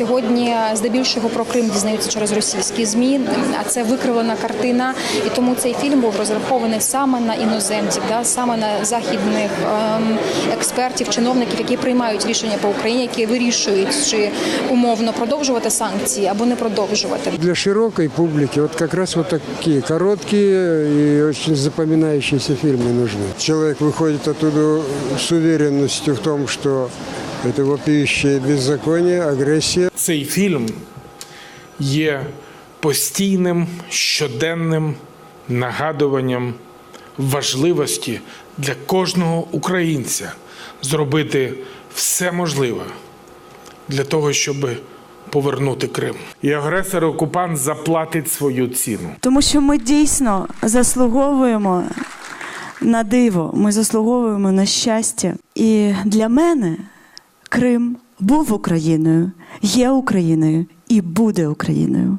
сьогодні здебільшого про Крим дізнаються через російські змі. А це викривлена картина, і тому цей фільм був розрахований саме на іноземців, да саме на західних ем, експертів, чиновників, які приймають рішення по Україні, які вирішують, чи умовно продовжувати санкції або не продовжувати. Для широкой публики вот как раз вот такие короткие и очень запоминающиеся фильмы нужны. Человек выходит оттуда с уверенностью в том, что это вопиющее беззаконие, агрессия. Цей фільм є постійним щоденним нагадуванням важливості для кожного українця зробити все можливе для того, щоб повернути Крим. І агресор-окупант заплатить свою ціну. Тому що ми дійсно заслуговуємо на диво, ми заслуговуємо на щастя. І для мене Крим був Україною, є Україною і буде Україною.